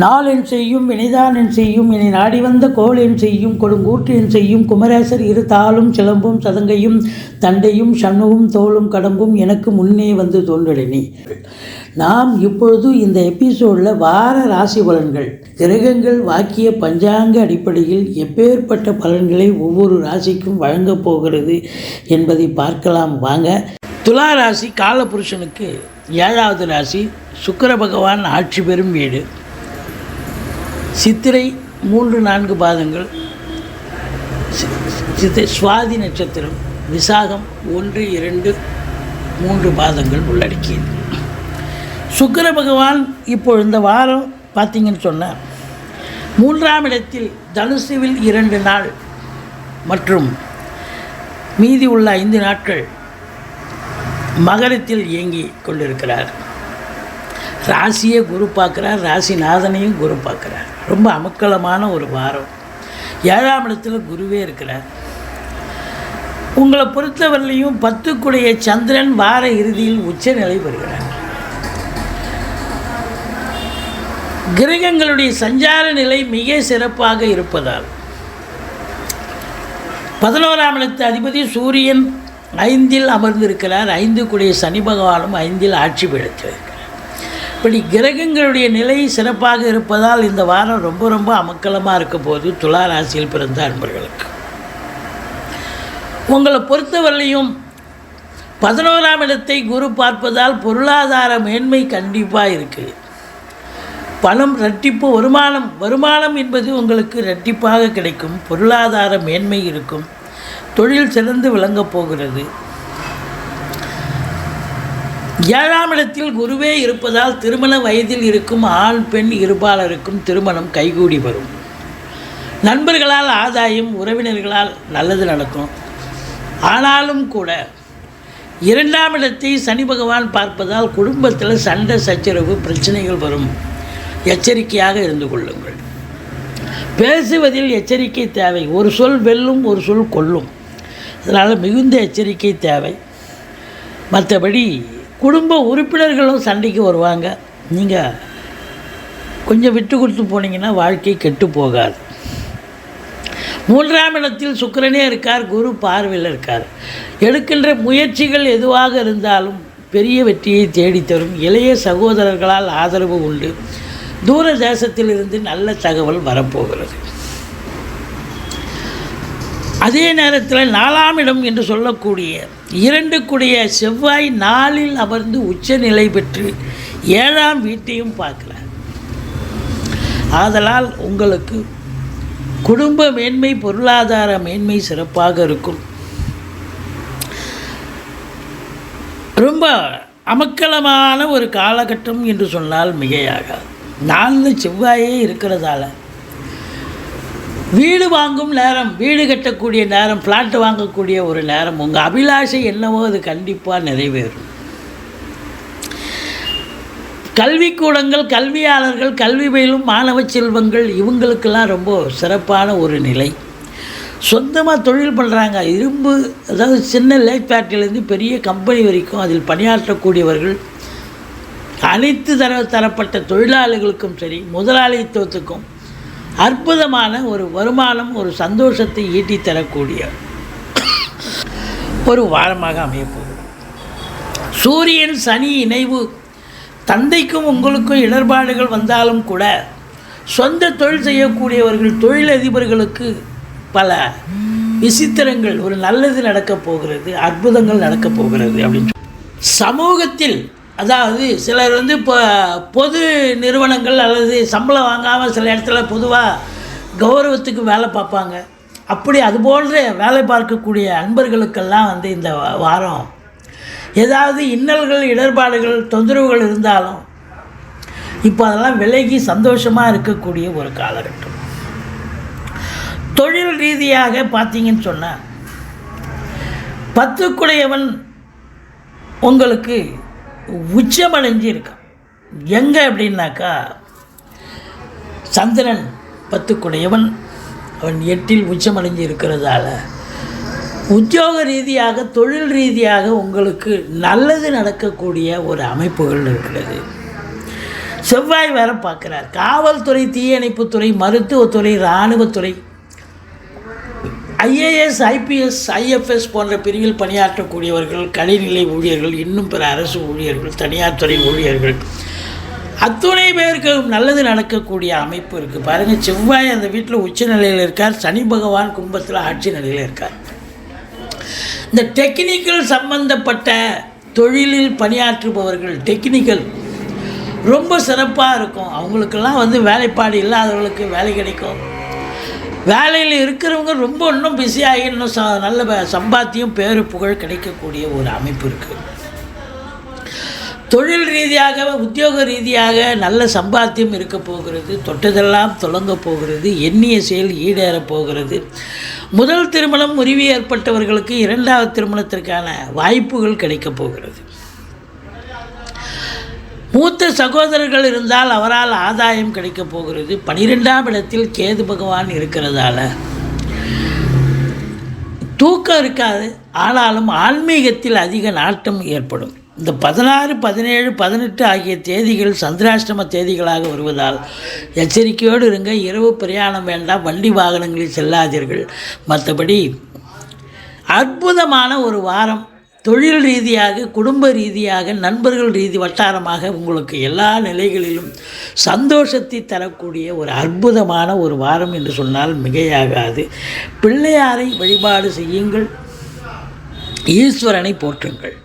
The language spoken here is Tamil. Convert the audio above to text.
நாளென் செய்யும் வினைதானென் செய்யும் இனி நாடி வந்த கோளென் செய்யும் கொடுங்கூற்றென் செய்யும் குமரேசர் இரு தாளும் சிலம்பும் சதங்கையும் தண்டையும் சண்முகும் தோளும் கடம்பும் எனக்கு முன்னே வந்து தோன்றலினி நாம் இப்பொழுது இந்த எபிசோடில் வார ராசி பலன்கள் கிரகங்கள் வாக்கிய பஞ்சாங்க அடிப்படையில் எப்பேற்பட்ட பலன்களை ஒவ்வொரு ராசிக்கும் வழங்கப் போகிறது என்பதை பார்க்கலாம். வாங்க. துலா ராசி காலபுருஷனுக்கு ஏழாவது ராசி சுக்கர பகவான் ஆட்சி பெறும் வீடு. சித்திரை மூன்று நான்கு பாதங்கள் சி- சித்தை சுவாதி நட்சத்திரம் விசாகம் ஒன்று இரண்டு மூன்று பாதங்கள் உள்ளடக்கியது. சுக்கர பகவான் இப்போ இந்த வாரம் பார்த்தீங்கன்னு சொன்னால் மூன்றாம் இடத்தில் தனுசுவில் இரண்டு நாள் மற்றும் மீதி உள்ள ஐந்து நாட்கள் மகரத்தில் இயங்கி கொண்டிருக்கிறார். ராசியை குரு பார்க்குறார் ராசிநாதனையும் குரு பார்க்குறார். ரொம்ப அமக்கலமான ஒரு வாரம். ஏழாம் இடத்துல குருவே இருக்கிறார். உங்களை பொறுத்தவரையிலையும் பத்துக்குடைய சந்திரன் வார இறுதியில் உச்சநிலை பெறுகிறார். கிரகங்களுடைய சஞ்சார நிலை மிக சிறப்பாக இருப்பதால் பதினோராம் இடத்து அதிபதி சூரியன் ஐந்தில் அமர்ந்திருக்கிறார். ஐந்து கூடிய சனி பகவானும் ஐந்தில் ஆட்சி பீடத்தில் இப்படி கிரகங்களுடைய நிலை சிறப்பாக இருப்பதால் இந்த வாரம் ரொம்ப ரொம்ப அமக்கலமாக இருக்க போது துலா ராசியில் பிறந்த அன்பர்களுக்கு. உங்களை பொறுத்தவரையிலையும் பதினோராம் இடத்தை குரு பார்ப்பதால் பொருளாதார மேன்மை கண்டிப்பாக இருக்குது பணம் ரெட்டிப்பு வருமானம் வருமானம் என்பது உங்களுக்கு ரெட்டிப்பாக கிடைக்கும். பொருளாதார மேன்மை இருக்கும். தொழில் சிறந்து விளங்கப் போகிறது. ஏழாம் இடத்தில் குருவே இருப்பதால் திருமண வயதில் இருக்கும் ஆண் பெண் இருபாலருக்கும் திருமணம் கைகூடி வரும். நண்பர்களால் ஆதாயம் உறவினர்களால் நல்லது நடக்கும். ஆனாலும் கூட இரண்டாம் இடத்தை சனி பகவான் பார்ப்பதால் குடும்பத்தில் சண்டை சச்சரவு பிரச்சனைகள் வரும். எச்சரிக்கையாக இருந்து கொள்ளுங்கள். பேசுவதில் எச்சரிக்கை தேவை. ஒரு சொல் வெல்லும் ஒரு சொல் கொல்லும். அதனால் மிகுந்த எச்சரிக்கை தேவை. மற்றபடி குடும்ப உறுப்பினர்களும் சண்டைக்கு வருவாங்க. நீங்கள் கொஞ்சம் விட்டு கொடுத்து போனீங்கன்னா வாழ்க்கை கெட்டு போகாது. மூன்றாம் இடத்தில் சுக்கரனே இருக்கார் குரு பார்வையில் இருக்கார். எடுக்கின்ற முயற்சிகள் எதுவாக இருந்தாலும் பெரிய வெற்றியை தேடித்தரும். இளைய சகோதரர்களால் ஆதரவு உண்டு. தூர தேசத்திலிருந்து நல்ல தகவல் வரப்போகிறது. அதே நேரத்தில் நாலாம் இடம் என்று சொல்லக்கூடிய இரண்டு கூடிய செவ்வாய் நாளில் அமர்ந்து உச்ச நிலை பெற்று ஏழாம் வீட்டையும் பார்க்கிறார். ஆதலால் உங்களுக்கு குடும்ப மேன்மை பொருளாதார மேன்மை சிறப்பாக இருக்கும். ரொம்ப அமக்கலமான ஒரு காலகட்டம் என்று சொன்னால் மிகையாகாது. நாளில் செவ்வாயே இருக்கிறதால வீடு வாங்கும் நேரம் வீடு கட்டக்கூடிய நேரம் ஃப்ளாட் வாங்கக்கூடிய ஒரு நேரம் உங்கள் அபிலாஷை என்னவோ அது கண்டிப்பாக நிறைவேறும். கல்விக்கூடங்கள் கல்வியாளர்கள் கல்வி பயிலும் மாணவ செல்வங்கள் இவங்களுக்கெல்லாம் ரொம்ப சிறப்பான ஒரு நிலை. சொந்தமாக தொழில் பண்ணுறாங்க இரும்பு அதாவது சின்ன லேக் ஃபேக்ட்ரியிலேருந்து பெரிய கம்பெனி வரைக்கும் அதில் பணியாற்றக்கூடியவர்கள் அனைத்து தர தரப்பட்ட தொழிலாளிகளுக்கும் சரி முதலாளித்துவத்துக்கும் அற்புதமான ஒரு வருமானம் ஒரு சந்தோஷத்தை ஈட்டித் தரக்கூடிய ஒரு வாரமாக அமையப்போகுது சூரியன் சனி இணைவு தந்தைக்கும் உங்களுக்கும் இடர்பாடுகள் வந்தாலும் கூட சொந்த தொழில் செய்யக்கூடியவர்கள் தொழிலதிபர்களுக்கு பல விசித்திரங்கள் ஒரு நல்லது நடக்கப் போகிறது அற்புதங்கள் நடக்கப் போகிறது அப்படின்னு சொல்லி. சமூகத்தில் அதாவது சிலர் வந்து இப்போ பொது நிறுவனங்கள் அல்லது சம்பளம் வாங்காமல் சில இடத்துல பொதுவாக கௌரவத்துக்கு வேலை பார்ப்பாங்க. அப்படி அது போன்ற வேலை பார்க்கக்கூடிய அன்பர்களுக்கெல்லாம் வந்து இந்த வாரம் ஏதாவது இன்னல்கள் இடர்பாடுகள் தொந்தரவுகள் இருந்தாலும் இப்போ அதெல்லாம் விலகி சந்தோஷமாக இருக்கக்கூடிய ஒரு காலகட்டம். தொழில் ரீதியாக பார்த்தீங்கன்னு சொன்னால் பத்துக்குடையவன் உங்களுக்கு உச்சமடைஞ்சு இருக்கான் எங்கே அப்படின்னாக்கா சந்திரன் பத்துக்குடையவன். அவன் எட்டில் உச்சமடைஞ்சு இருக்கிறதால உத்தியோக ரீதியாக தொழில் ரீதியாக உங்களுக்கு நல்லது நடக்கக்கூடிய ஒரு அமைப்புகள் இருக்கிறது. செவ்வாய் வேற பார்க்குறார். காவல்துறை தீயணைப்புத்துறை மருத்துவத்துறை இராணுவத்துறை ஐஏஎஸ் ஐபிஎஸ் ஐஎஃப்எஸ் போன்ற பிரிவில் பணியாற்றக்கூடியவர்கள் கடைநிலை ஊழியர்கள் இன்னும் பிற அரசு ஊழியர்கள் தனியார் துறை ஊழியர்கள். அத்துணை பேருக்கு நல்லது நடக்கக்கூடிய அமைப்பு இருக்குது பாருங்கள் செவ்வாய் அந்த வீட்டில் உச்ச நிலையில் இருக்கார். சனி பகவான் கும்பத்தில் ஆட்சி நிலையில் இருக்கார். இந்த டெக்னிக்கல் சம்பந்தப்பட்ட தொழிலில் பணியாற்றுபவர்கள் டெக்னிக்கல் ரொம்ப சிறப்பாக இருக்கும். அவங்களுக்கெல்லாம் வந்து வேலைப்பாடு இல்லாதவர்களுக்கு வேலை கிடைக்கும். வேலையில் இருக்கிறவங்க ரொம்ப இன்னும் பிஸியாகி இன்னும் ச நல்ல சம்பாத்தியம் பேரு புகழ் கிடைக்கக்கூடிய ஒரு அமைப்பு இருக்குது தொழில் ரீதியாக உத்தியோக ரீதியாக நல்ல சம்பாத்தியம் இருக்க போகிறது தொட்டதெல்லாம் தொடங்க போகிறது எண்ணிய செயல் ஈடேறப் போகிறது. முதல் திருமணம் முறிவு ஏற்பட்டவர்களுக்கு இரண்டாவது திருமணத்திற்கான வாய்ப்புகள் கிடைக்கப் போகிறது. மூத்த சகோதரர்கள் இருந்தால் அவரால் ஆதாயம் கிடைக்கப் போகிறது. பனிரெண்டாம் இடத்தில் கேது பகவான் இருக்கிறதால. தூக்கம் இருக்காது. ஆனாலும் ஆன்மீகத்தில் அதிக நாட்டம் ஏற்படும். இந்த பதினாறு பதினேழு பதினெட்டு ஆகிய தேதிகள் சந்திராஷ்டம தேதிகளாக வருவதால் எச்சரிக்கையோடு இருங்க. இரவு பிரயாணம் வேண்டாம். வண்டி வாகனங்களில் செல்லாதீர்கள். மற்றபடி அற்புதமான ஒரு வாரம் தொழில் ரீதியாக குடும்ப ரீதியாக நண்பர்கள் ரீதி வட்டாரமாக உங்களுக்கு எல்லா நிலைகளிலும் சந்தோஷத்தை தரக்கூடிய ஒரு அற்புதமான ஒரு வாரம் என்று சொன்னால் மிகையாகாது. பிள்ளையாரை வழிபாடு செய்யுங்கள். ஈஸ்வரனை போற்றுங்கள்.